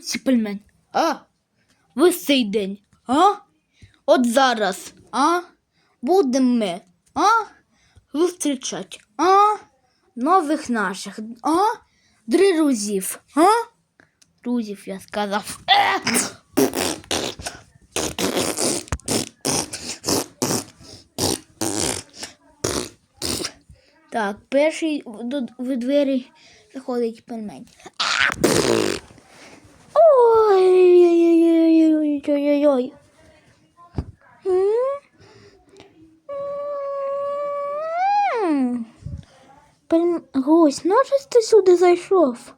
Ось пельмень. А? Весь цей день. А? От зараз. А? Будемо ми. А? Зустрічати. А? Нових наших. А? Друзів. А? Друзів, я сказав. Так, перший до в двері заходить пельмень. Ой-ой-ой-ой-ой-ой-ой-ой. Гусь, ти сюди зайшов?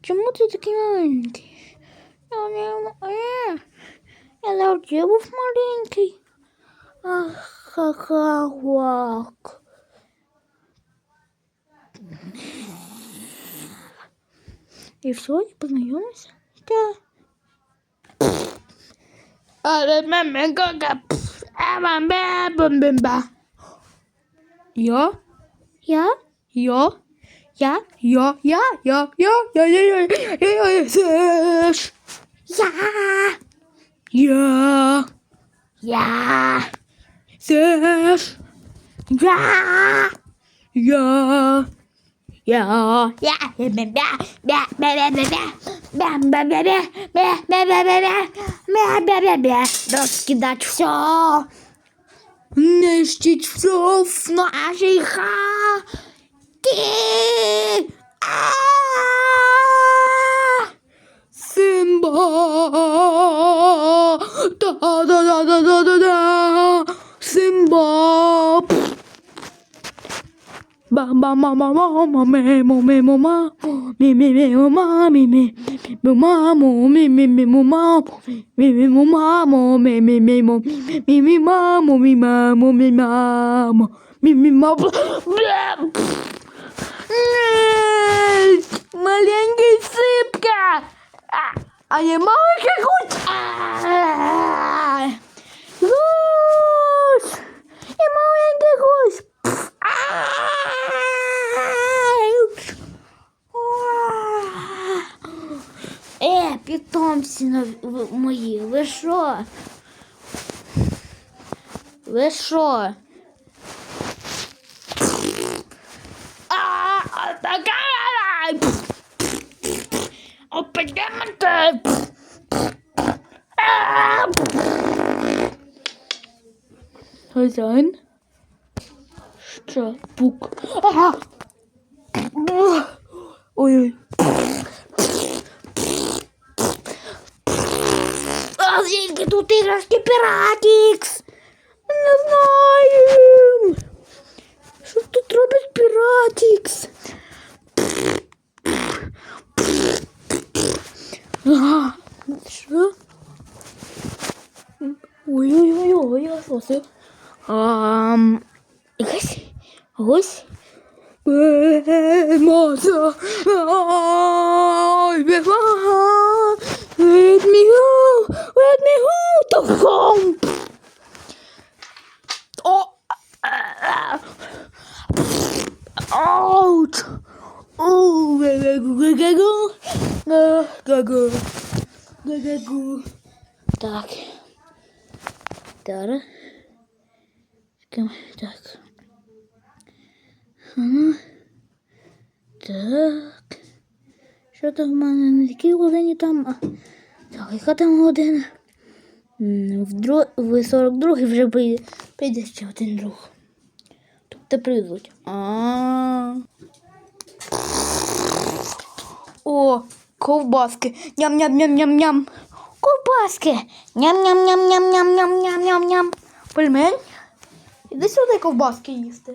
Чому ти такий маленький? Я завжди був маленький. Ах, ха-ха-хак. И все, и познакомимся. Да ха-ха, гуак. І все, і познайомився? Так. Але мама кака. Бамбамбамбамба. Я? Я? Я? Я? Я? Я? Я? Я? Я? Я? Я? Я? Я? Я? Сеш. Я. Я. Я. Сеш. Я. Я. Я. Я. Бя. Ben be be be be be be be be be be be be rozkidać co? Mieścić wrów na Azicha! Ty! Simba! Da da da da da da da! Simba! Pff. Bam bam bam bam bam me mo me mo ma me me me mo ma me me mo ma mo me me me mo ma me me mo ma mo me me me mo me me ma mo me ma mo me ma mo me me ma Маленький сыпка! А, а не маленький Е, питомці мої, ви що? Ви що? Опадемте! Хазяїн? Що? Пук. Ага. Ой-ой. іграшки Піратікс. Не знаю. что тут робить Піратікс? Що? Ой-ой-ой, я слухаю. Ам... Якась... Ось... Э, Мозо... Ой, бігла... Від мігла... Let me out of home. Oh. Out. Oh, гагагу. Гагагу. Гагагу. Так. Тара. Так. Ну. Так. Що там в мене не такі голені там, а яка там година? В, дру... в 42 вже прийде, прийде ще один друг. Тобто прийдуть. А. О, ковбаски. Ням-ням-ням-ням-ням. Ковбаски. Ням-ням-ням-ням-ням-ням-ням-ням. Пельмень? Іди сюди ковбаски їсти.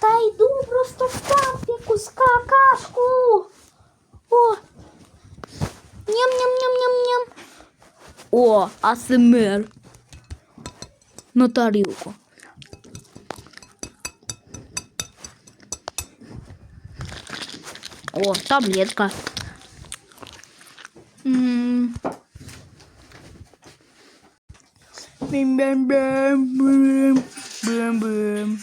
Та йду просто встав якусь какашку. О. Ням-ням-ням-ням-ням. О, АСМР. На тарілку. О, таблетка. М. Бим-бим-бим, бим-бим-бим.